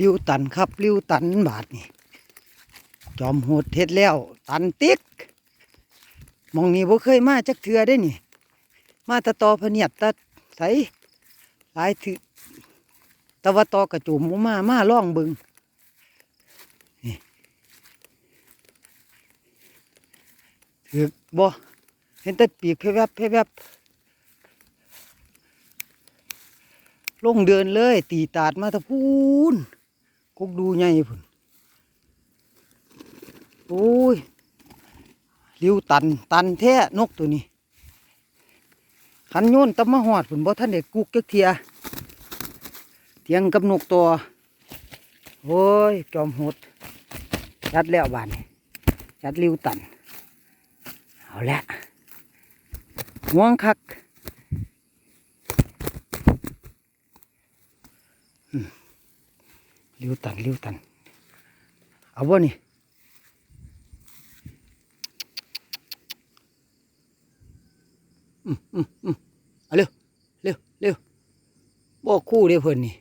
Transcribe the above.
ริวตันครับริวตันบาทนี่จอมโหดเฮ็ดแล้ว ตันติ๊กมองนี้บ่เคยมาจักเทือได้นี่ มาตะตอพเนียดตะใสหลายถือตะว่าตอกระจุมมามาล่องเบิงนี่ถือบ่เห็นแต่ปีกเพแวบเพแวบลงเดินเลย ตีตาดมาตะพูน กุกดูใหญ่พุ่นโอ้ยริวตันตันแท้นกตัวนี้ขันโยนตะมาหอดผุนบ่ท่านเด็กกุกจักเทีย เทียงกับนกตัวโอ้ย จอมโหดจัดแล้วบานนี้จัดริวตัน เอาละห่วงคัก อืม ริวตันริวตัน เอาบ่นี่เอาเร็วเร็วเร็วบอกคู่เด้เพิ่นนี่